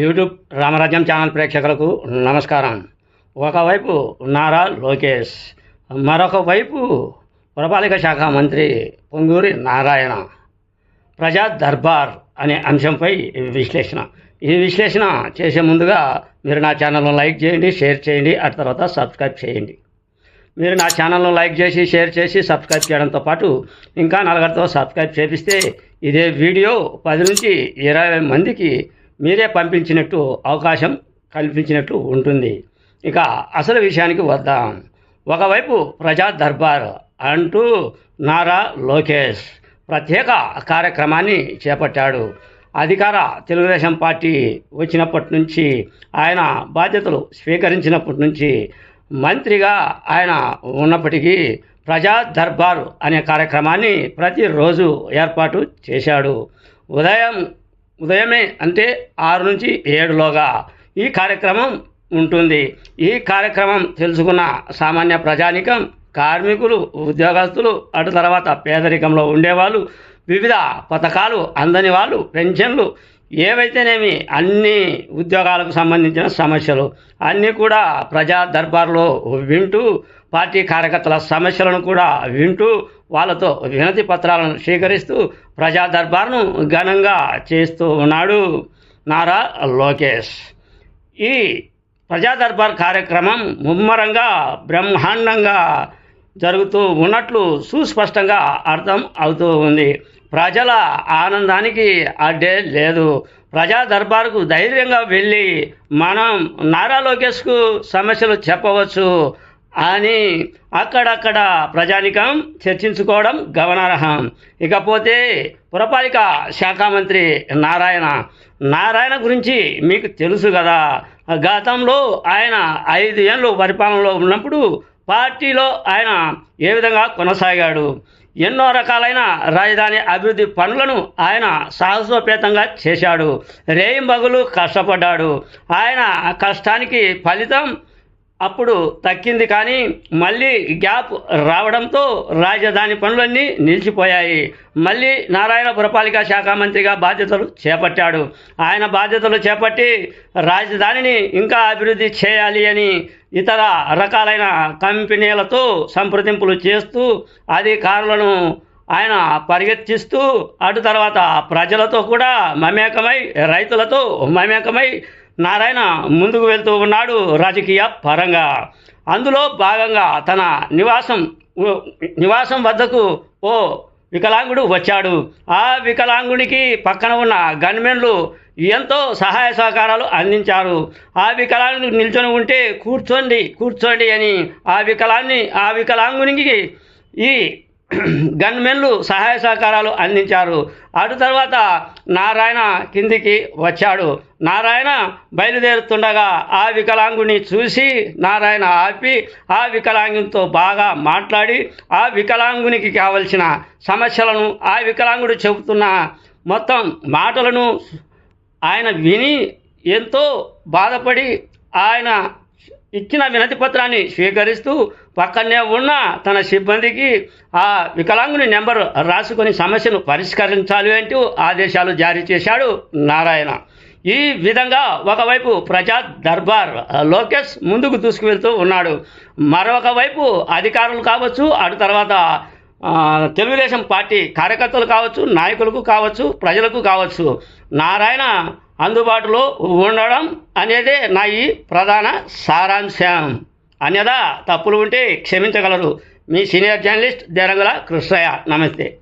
YouTube రామరాజ్యం channel ప్రేక్షకులకు నమస్కారం. ఒకవైపు నారా లోకేష్ మరొక వైపు పురపాలిక శాఖ మంత్రి పొంగూరి నారాయణ. ప్రజా దర్బార్ అనే అంశంపై విశ్లేషణ. ఈ విశ్లేషణ చేసే ముందుగా మీరు నా ఛానల్ను లైక్ చేయండి షేర్ చేయండి ఆ తర్వాత సబ్స్క్రైబ్ చేయండి. మీరు నా ఛానల్ను లైక్ చేసి షేర్ చేసి సబ్స్క్రైబ్ చేయడంతో పాటు ఇంకా నలుగురితో సబ్స్క్రైబ్ చేపిస్తే ఇదే వీడియో పది నుంచి ఇరవై మందికి మీరే పంపించినట్టు అవకాశం కల్పించినట్లు ఉంటుంది. ఇక అసలు విషయానికి వద్దాం. ఒకవైపు ప్రజా దర్బార్ అంటూ నారా లోకేష్ ప్రత్యేక కార్యక్రమాన్ని చేపట్టాడు. అధికార తెలుగుదేశం పార్టీ వచ్చినప్పటి నుంచి ఆయన బాధ్యతలు స్వీకరించినప్పటి నుంచి మంత్రిగా ఆయన ఉన్నప్పటికీ ప్రజా దర్బార్ అనే కార్యక్రమాన్ని ప్రతిరోజు ఏర్పాటు చేశాడు. ఉదయం ఉదయమే అంటే ఆరు నుంచి ఏడులోగా ఈ కార్యక్రమం ఉంటుంది. ఈ కార్యక్రమం తెలుసుకున్న సామాన్య ప్రజానికం కార్మికులు ఉద్యోగస్తులు అటు తర్వాత పేదరికంలో ఉండేవాళ్ళు వివిధ పథకాలు అందని వాళ్ళు పెన్షన్లు ఏవైతేనేమి అన్ని ఉద్యోగాలకు సంబంధించిన సమస్యలు అన్నీ కూడా ప్రజా దర్బార్లో వింటూ పార్టీ కార్యకర్తల సమస్యలను కూడా వింటూ వాళ్ళతో వినతి పత్రాలను స్వీకరిస్తూ ప్రజా దర్బార్ను ఘనంగా చేస్తూ ఉన్నాడు నారా లోకేష్. ఈ ప్రజా దర్బార్ కార్యక్రమం ముమ్మరంగా బ్రహ్మాండంగా జరుగుతూ ఉన్నట్లు సుస్పష్టంగా అర్థం అవుతూ ఉంది. ప్రజల ఆనందానికి అడ్డే లేదు. ప్రజా దర్బారుకు ధైర్యంగా వెళ్ళి మనం నారా లోకేష్కు సమస్యలు చెప్పవచ్చు అని అక్కడక్కడ ప్రజానికం చర్చించుకోవడం గమనార్హం. ఇకపోతే పురపాలిక శాఖ మంత్రి నారాయణ నారాయణ గురించి మీకు తెలుసు కదా. గతంలో ఆయన ఐదు ఏళ్ళు పరిపాలనలో ఉన్నప్పుడు పార్టీలో ఆయన ఏ విధంగా కొనసాగాడు? ఎన్నో రకాలైన రాజధాని అభివృద్ధి పనులను ఆయన సాహసోపేతంగా చేశాడు. రేయింబగులు కష్టపడ్డాడు. ఆయన కష్టానికి ఫలితం అప్పుడు తక్కింది కానీ మళ్ళీ గ్యాప్ రావడంతో రాజధాని పనులన్నీ నిలిచిపోయాయి. మళ్ళీ నారాయణ పురపాలిక శాఖ మంత్రిగా బాధ్యతలు చేపట్టాడు. ఆయన బాధ్యతలు చేపట్టి రాజధానిని ఇంకా అభివృద్ధి చేయాలి అని ఇతర రకాలైన కంపెనీలతో సంప్రదింపులు చేస్తూ అధికారులను ఆయన పరిగెత్తిస్తూ అటు తర్వాత ప్రజలతో కూడా మమేకమై రైతులతో మమేకమై నారాయణ ముందుకు వెళ్తూ ఉన్నాడు రాజకీయ పరంగా. అందులో భాగంగా తన నివాసం నివాసం వద్దకు ఓ వికలాంగుడు వచ్చాడు. ఆ వికలాంగునికి పక్కన ఉన్న గన్మెన్లు ఎంతో సహాయ సహకారాలు అందించారు. ఆ వికలాంగుడు నిల్చొని ఉంటే కూర్చోండి కూర్చోండి అని ఆ వికలాన్ని ఆ వికలాంగునికి ఈ గన్మెన్లు సహాయ సహకారాలు అందించారు. అటు తర్వాత నారాయణ కిందికి వచ్చాడు. నారాయణ బయలుదేరుతుండగా ఆ వికలాంగుని చూసి నారాయణ ఆపి ఆ వికలాంగునితో బాగా మాట్లాడి ఆ వికలాంగునికి కావలసిన సమస్యలను ఆ వికలాంగుడు చెబుతున్న మొత్తం మాటలను ఆయన విని ఎంతో బాధపడి ఆయన ఇచ్చిన వినతి పత్రాన్ని స్వీకరిస్తూ పక్కనే ఉన్న తన సిబ్బందికి ఆ వికలాంగుని నెంబర్ రాసుకొని సమస్యను పరిష్కరించాలి అంటూ ఆదేశాలు జారీ చేశాడు నారాయణ. ఈ విధంగా ఒకవైపు ప్రజా దర్బార్ లోకేష్ ముందుకు దూసుకువెళ్తూ ఉన్నాడు. మరొక వైపు అధికారులు కావచ్చు అటు తర్వాత తెలుగుదేశం పార్టీ కార్యకర్తలు కావచ్చు నాయకులకు కావచ్చు ప్రజలకు కావచ్చు. నారాయణ అందుబాటులో ఉండడం అనేదే నా ఈ ప్రధాన సారాంశం. అన్యదా తప్పులు ఉంటే క్షమించగలరు. మీ సీనియర్ జర్నలిస్ట్ దేరంగుల కృష్ణయ్య. నమస్తే.